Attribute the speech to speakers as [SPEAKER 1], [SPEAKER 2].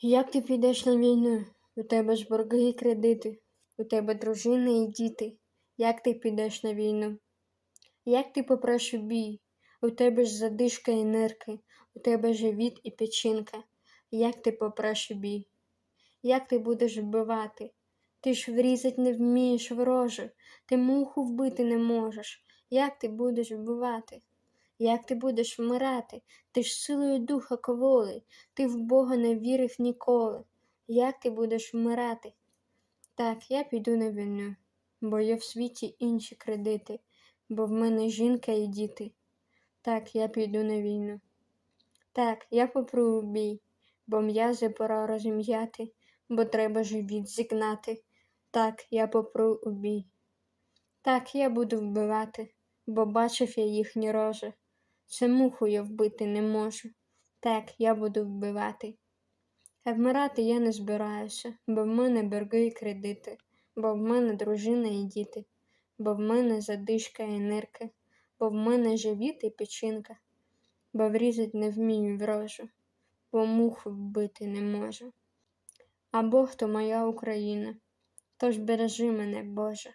[SPEAKER 1] Як ти підеш на війну? У тебе ж борги і кредити, у тебе дружина і діти. Як ти підеш на війну? Як ти попреш у бій? У тебе ж задишка і нирки, у тебе живіт і печінка. Як ти попреш у бій? Як ти будеш вбивати? Ти ж врізать не вмієш вороже, ти муху вбити не можеш. Як ти будеш вбивати? Як ти будеш вмирати? Ти ж силою духа коволи, ти в Бога не вірив ніколи. Як ти будеш вмирати? Так, я піду на війну, бо є в світі інші кредити, бо в мене жінка і діти. Так, я піду на війну. Так, я попру у бій, бо м'язи пора розім'яти, бо треба живіт зігнати. Так, я попру у бій. Так, я буду вбивати, бо бачив я їхні рожи. Це муху я вбити не можу. Так, я буду вбивати. А вмирати я не збираюся, бо в мене борги і кредити, бо в мене дружина і діти, бо в мене задишка і нирки, бо в мене живіт і печінка, бо врізать не вмію врожу, бо муху вбити не можу. А Бог то моя Україна, тож бережи мене, Боже.